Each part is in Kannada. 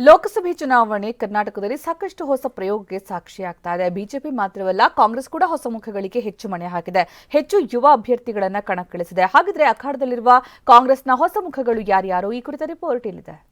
ಲೋಕಸಭೆ ಚುನಾವಣೆ ಕರ್ನಾಟಕದಲ್ಲಿ ಸಾಕಷ್ಟು ಹೊಸ ಪ್ರಯೋಗಕ್ಕೆ ಸಾಕ್ಷಿಯಾಗ್ತಾ ಇದೆ. ಬಿಜೆಪಿ ಮಾತ್ರವಲ್ಲ, ಕಾಂಗ್ರೆಸ್ ಕೂಡ ಹೊಸ ಮುಖಗಳಿಗೆ ಹೆಚ್ಚು ಮಣೆ ಹಾಕಿದೆ. ಹೆಚ್ಚು ಯುವ ಅಭ್ಯರ್ಥಿಗಳನ್ನು ಕಣಕ್ಕಿಳಿಸಿದೆ. ಹಾಗಿದ್ರೆ ಅಖಾಡದಲ್ಲಿರುವ ಕಾಂಗ್ರೆಸ್ನ ಹೊಸ ಮುಖಗಳು ಯಾರ್ಯಾರು? ಈ ಕುರಿತ ರಿಪೋರ್ಟ್ ಇಲ್ಲಿದೆ.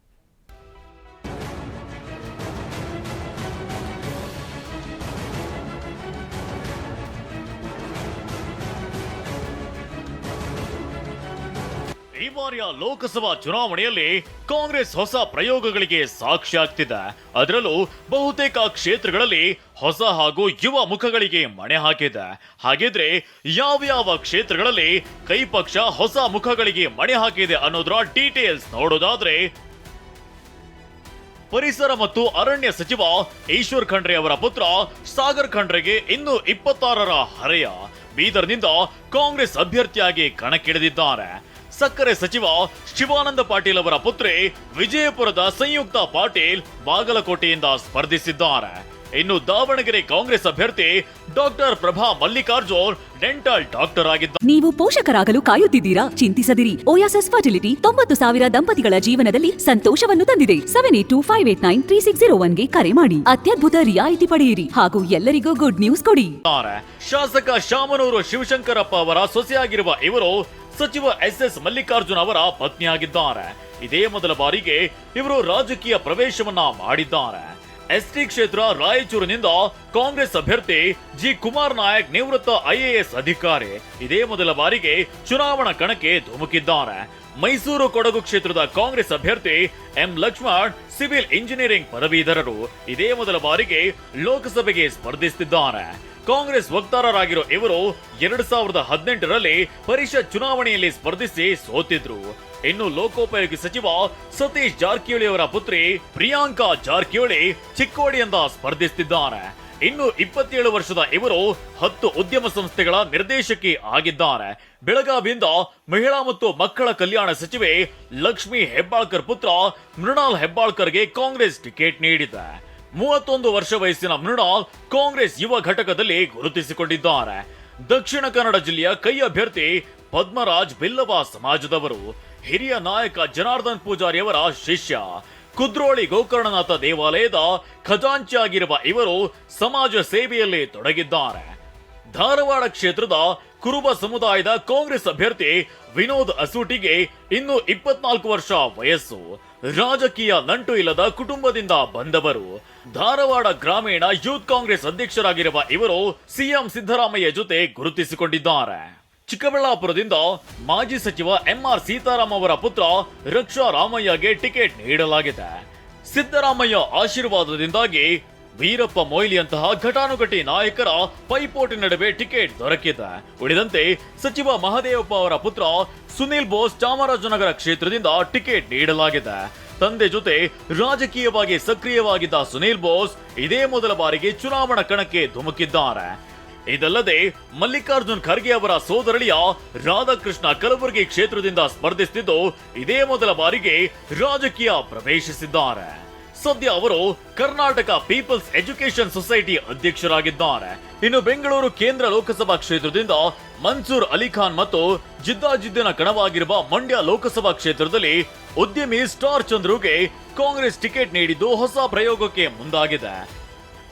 ಈ ಬಾರಿಯ ಲೋಕಸಭಾ ಚುನಾವಣೆಯಲ್ಲಿ ಕಾಂಗ್ರೆಸ್ ಹೊಸ ಪ್ರಯೋಗಗಳಿಗೆ ಸಾಕ್ಷಿಯಾಗ್ತಿದೆ ಅದರಲ್ಲೂ ಬಹುತೇಕ ಕ್ಷೇತ್ರಗಳಲ್ಲಿ ಹೊಸ ಹಾಗೂ ಯುವ ಮುಖಗಳಿಗೆ ಮಣೆ ಹಾಕಿದೆ. ಹಾಗಿದ್ರೆ ಯಾವ್ಯಾವ ಕ್ಷೇತ್ರಗಳಲ್ಲಿ ಕೈ ಪಕ್ಷ ಹೊಸ ಮುಖಗಳಿಗೆ ಮಣೆ ಹಾಕಿದೆ ಅನ್ನೋದರ ಡೀಟೇಲ್ಸ್ ನೋಡೋದಾದ್ರೆ ಪರಿಸರ ಮತ್ತು ಅರಣ್ಯ ಸಚಿವ ಈಶ್ವರ್ ಖಂಡ್ರೆ ಅವರ ಪುತ್ರ ಸಾಗರ್ ಖಂಡ್ರೆಗೆ ಇನ್ನು ಇಪ್ಪತ್ತಾರರ ಹರೆಯ. ಬೀದರ್ನಿಂದ ಕಾಂಗ್ರೆಸ್ ಅಭ್ಯರ್ಥಿಯಾಗಿ ಕಣಕ್ಕಿಳಿದಿದ್ದಾರೆ. ಸಕ್ಕರೆ ಸಚಿವ ಶಿವಾನಂದ ಪಾಟೀಲ್ ಅವರ ಪುತ್ರಿ ವಿಜಯಪುರದ ಸಂಯುಕ್ತ ಪಾಟೀಲ್ ಬಾಗಲಕೋಟೆಯಿಂದ ಸ್ಪರ್ಧಿಸಿದ್ದಾರೆ. ಇನ್ನು ದಾವಣಗೆರೆ ಕಾಂಗ್ರೆಸ್ ಅಭ್ಯರ್ಥಿ doctor Prabha Mallikarjun dental doctor ಆಗಿದ್ದ ನೀವು ಪೋಷಕರಾಗಲು ಕಾಯುತ್ತಿದ್ದೀರಾ? ಚಿಂತಿಸದಿರಿ. ಓಯಾಸಸ್ ಫರ್ಟಿಲಿಟಿ ತೊಂಬತ್ತು ಸಾವಿರ ದಂಪತಿಗಳ ಜೀವನದಲ್ಲಿ ಸಂತೋಷವನ್ನು ತಂದಿದೆ. Seven eight two five eight nine three six zero ಒನ್ಗೆ ಕರೆ ಮಾಡಿ. ಅತ್ಯದ್ಭುತ ರಿಯಾಯಿತಿ ಪಡೆಯಿರಿ. ಹಾಗೂ ಎಲ್ಲರಿಗೂ ಗುಡ್ ನ್ಯೂಸ್ ಕೊಡಿ. ಶಾಸಕ ಶಾಮನೂರು ಶಿವಶಂಕರಪ್ಪ ಅವರ ಸೊಸೆಯಾಗಿರುವ ಇವರು ಸಚಿವ ಎಸ್ ಎಸ್ ಮಲ್ಲಿಕಾರ್ಜುನ್ ಅವರ ಪತ್ನಿಯಾಗಿದ್ದಾರೆ. ಇದೇ ಮೊದಲ ಬಾರಿಗೆ ಇವರು ರಾಜಕೀಯ ಪ್ರವೇಶವನ್ನ ಮಾಡಿದ್ದಾರೆ. ಎಸ್ಟಿ ಕ್ಷೇತ್ರ ರಾಯಚೂರಿನಿಂದ ಕಾಂಗ್ರೆಸ್ ಅಭ್ಯರ್ಥಿ ಜಿ ಕುಮಾರ್ ನಾಯಕ್ ನಿವೃತ್ತ ಐಎಎಸ್ ಅಧಿಕಾರಿ ಇದೇ ಮೊದಲ ಬಾರಿಗೆ ಚುನಾವಣಾ ಕಣಕ್ಕೆ ಧುಮುಕಿದ್ದಾರೆ. ಮೈಸೂರು ಕೊಡಗು ಕ್ಷೇತ್ರದ ಕಾಂಗ್ರೆಸ್ ಅಭ್ಯರ್ಥಿ ಎಂ ಲಕ್ಷ್ಮಣ್ ಸಿವಿಲ್ ಇಂಜಿನಿಯರಿಂಗ್ ಪದವೀಧರರು ಇದೇ ಮೊದಲ ಬಾರಿಗೆ ಲೋಕಸಭೆಗೆ ಸ್ಪರ್ಧಿಸುತ್ತಿದ್ದಾರೆ. ಕಾಂಗ್ರೆಸ್ ವಕ್ತಾರರಾಗಿರೋ ಇವರು ಎರಡ್ ಸಾವಿರದ ಹದಿನೆಂಟರಲ್ಲಿ ಪರಿಷತ್ ಚುನಾವಣೆಯಲ್ಲಿ ಸ್ಪರ್ಧಿಸಿ ಸೋತಿದ್ರು. ಇನ್ನು ಲೋಕೋಪಯೋಗಿ ಸಚಿವ ಸತೀಶ್ ಜಾರಕಿಹೊಳಿ ಅವರ ಪುತ್ರಿ ಪ್ರಿಯಾಂಕಾ ಜಾರಕಿಹೊಳಿ ಚಿಕ್ಕೋಡಿಯಿಂದ ಸ್ಪರ್ಧಿಸುತ್ತಿದ್ದಾರೆ ಇನ್ನು ಇಪ್ಪತ್ತೇಳು ವರ್ಷದ ಇವರು ಹತ್ತು ಉದ್ಯಮ ಸಂಸ್ಥೆಗಳ ನಿರ್ದೇಶಕಿ ಆಗಿದ್ದಾರೆ. ಬೆಳಗಾವಿಯಿಂದ ಮಹಿಳಾ ಮತ್ತು ಮಕ್ಕಳ ಕಲ್ಯಾಣ ಸಚಿವೆ ಲಕ್ಷ್ಮಿ ಹೆಬ್ಬಾಳ್ಕರ್ ಪುತ್ರ ಮೃಣಾಲ್ ಹೆಬ್ಬಾಳ್ಕರ್ಗೆ ಕಾಂಗ್ರೆಸ್ ಟಿಕೆಟ್ ನೀಡಿದೆ. ಮೂವತ್ತೊಂದು ವರ್ಷ ವಯಸ್ಸಿನ ಮೃಣಾಲ್ ಕಾಂಗ್ರೆಸ್ ಯುವ ಘಟಕದಲ್ಲಿ ಗುರುತಿಸಿಕೊಂಡಿದ್ದಾರೆ. ದಕ್ಷಿಣ ಕನ್ನಡ ಜಿಲ್ಲೆಯ ಕೈ ಅಭ್ಯರ್ಥಿ ಪದ್ಮರಾಜ್ ಬಿಲ್ಲವ ಸಮಾಜದವರು, ಹಿರಿಯ ನಾಯಕ ಜನಾರ್ದನ್ ಪೂಜಾರಿ ಅವರ ಶಿಷ್ಯ, ಕುದ್ರೋಳಿ ಗೋಕರ್ಣನಾಥ ದೇವಾಲಯದ ಖಜಾಂಚಿಯಾಗಿರುವ ಇವರು ಸಮಾಜ ಸೇವೆಯಲ್ಲಿ ತೊಡಗಿದ್ದಾರೆ. ಧಾರವಾಡ ಕ್ಷೇತ್ರದ ಕುರುಬ ಸಮುದಾಯದ ಕಾಂಗ್ರೆಸ್ ಅಭ್ಯರ್ಥಿ ವಿನೋದ್ ಅಸೂಟಿಗೆ ಇನ್ನು ಇಪ್ಪತ್ನಾಲ್ಕು ವರ್ಷ ವಯಸ್ಸು. ರಾಜಕೀಯ ನಂಟು ಇಲ್ಲದ ಕುಟುಂಬದಿಂದ ಬಂದವರು. ಧಾರವಾಡ ಗ್ರಾಮೀಣ ಯೂತ್ ಕಾಂಗ್ರೆಸ್ ಅಧ್ಯಕ್ಷರಾಗಿರುವ ಇವರು ಸಿಎಂ ಸಿದ್ದರಾಮಯ್ಯ ಜೊತೆ ಗುರುತಿಸಿಕೊಂಡಿದ್ದಾರೆ. ಚಿಕ್ಕಬಳ್ಳಾಪುರದಿಂದ ಮಾಜಿ ಸಚಿವ ಎಂಆರ್ ಸೀತಾರಾಮ್ ಅವರ ಪುತ್ರ ರಕ್ಷಾ ರಾಮಯ್ಯಗೆ ಟಿಕೆಟ್ ನೀಡಲಾಗಿದೆ. ಸಿದ್ದರಾಮಯ್ಯ ಆಶೀರ್ವಾದದಿಂದಾಗಿ ವೀರಪ್ಪ ಮೊಯ್ಲಿಯಂತಹ ಘಟಾನುಘಟಿ ನಾಯಕರ ಪೈಪೋಟಿ ನಡುವೆ ಟಿಕೆಟ್ ದೊರಕಿದೆ. ಉಳಿದಂತೆ ಸಚಿವ ಮಹದೇವಪ್ಪ ಅವರ ಪುತ್ರ ಸುನೀಲ್ ಬೋಸ್ ಚಾಮರಾಜನಗರ ಕ್ಷೇತ್ರದಿಂದ ಟಿಕೆಟ್ ನೀಡಲಾಗಿದೆ. ತಂದೆ ಜೊತೆ ರಾಜಕೀಯವಾಗಿ ಸಕ್ರಿಯವಾಗಿದ್ದ ಸುನೀಲ್ ಬೋಸ್ ಇದೇ ಮೊದಲ ಬಾರಿಗೆ ಚುನಾವಣಾ ಕಣಕ್ಕೆ ಧುಮುಕಿದ್ದಾರೆ. ಇದಲ್ಲದೆ ಮಲ್ಲಿಕಾರ್ಜುನ್ ಖರ್ಗೆ ಅವರ ಸೋದರಳಿಯ ರಾಧಾಕೃಷ್ಣ ಕಲಬುರಗಿ ಕ್ಷೇತ್ರದಿಂದ ಸ್ಪರ್ಧಿಸುತ್ತಿದ್ದು ಇದೇ ಮೊದಲ ಬಾರಿಗೆ ರಾಜಕೀಯ ಪ್ರವೇಶಿಸಿದ್ದಾರೆ. ಸದ್ಯ ಅವರು ಕರ್ನಾಟಕ ಪೀಪಲ್ಸ್ ಎಜುಕೇಶನ್ ಸೊಸೈಟಿ ಅಧ್ಯಕ್ಷರಾಗಿದ್ದಾರೆ. ಇನ್ನು ಬೆಂಗಳೂರು ಕೇಂದ್ರ ಲೋಕಸಭಾ ಕ್ಷೇತ್ರದಿಂದ ಮನ್ಸೂರ್ ಅಲಿಖಾನ್ ಮತ್ತು ಜಿದ್ದಾಜಿದ್ದಿನ ಕಣವಾಗಿರುವ ಮಂಡ್ಯ ಲೋಕಸಭಾ ಕ್ಷೇತ್ರದಲ್ಲಿ ಉದ್ಯಮಿ ಸ್ಟಾರ್ ಚಂದ್ರುಗೆ ಕಾಂಗ್ರೆಸ್ ಟಿಕೆಟ್ ನೀಡಿದ್ದು ಹೊಸ ಪ್ರಯೋಗಕ್ಕೆ ಮುಂದಾಗಿದೆ.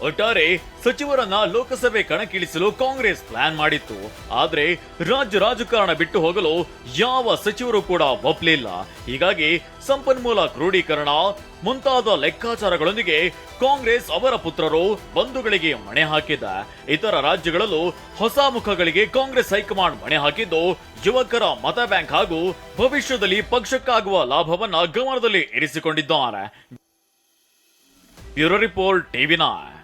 ಒಟ್ಟಾರೆ ಸಚಿವರನ್ನ ಲೋಕಸಭೆ ಕಣಕ್ಕಿಳಿಸಲು ಕಾಂಗ್ರೆಸ್ ಪ್ಲಾನ್ ಮಾಡಿತ್ತು. ಆದ್ರೆ ರಾಜ್ಯ ರಾಜಕಾರಣ ಬಿಟ್ಟು ಹೋಗಲು ಯಾವ ಸಚಿವರು ಕೂಡ ಒಪ್ಪಲಿಲ್ಲ ಹೀಗಾಗಿ ಸಂಪನ್ಮೂಲ ಕ್ರೋಢೀಕರಣ ಮುಂತಾದ ಲೆಕ್ಕಾಚಾರಗಳೊಂದಿಗೆ ಕಾಂಗ್ರೆಸ್ ಅವರ ಪುತ್ರರು ಬಂಧುಗಳಿಗೆ ಮಣೆ ಹಾಕಿದ. ಇತರ ರಾಜ್ಯಗಳಲ್ಲೂ ಹೊಸ ಮುಖಗಳಿಗೆ ಕಾಂಗ್ರೆಸ್ ಹೈಕಮಾಂಡ್ ಮಣೆ ಹಾಕಿದ್ದು ಯುವಕರ ಮತ ಬ್ಯಾಂಕ್ ಹಾಗೂ ಭವಿಷ್ಯದಲ್ಲಿ ಪಕ್ಷಕ್ಕಾಗುವ ಲಾಭವನ್ನ ಗಮನದಲ್ಲಿ ಇರಿಸಿಕೊಂಡಿದ್ದಾರೆ. Bureau report TV nine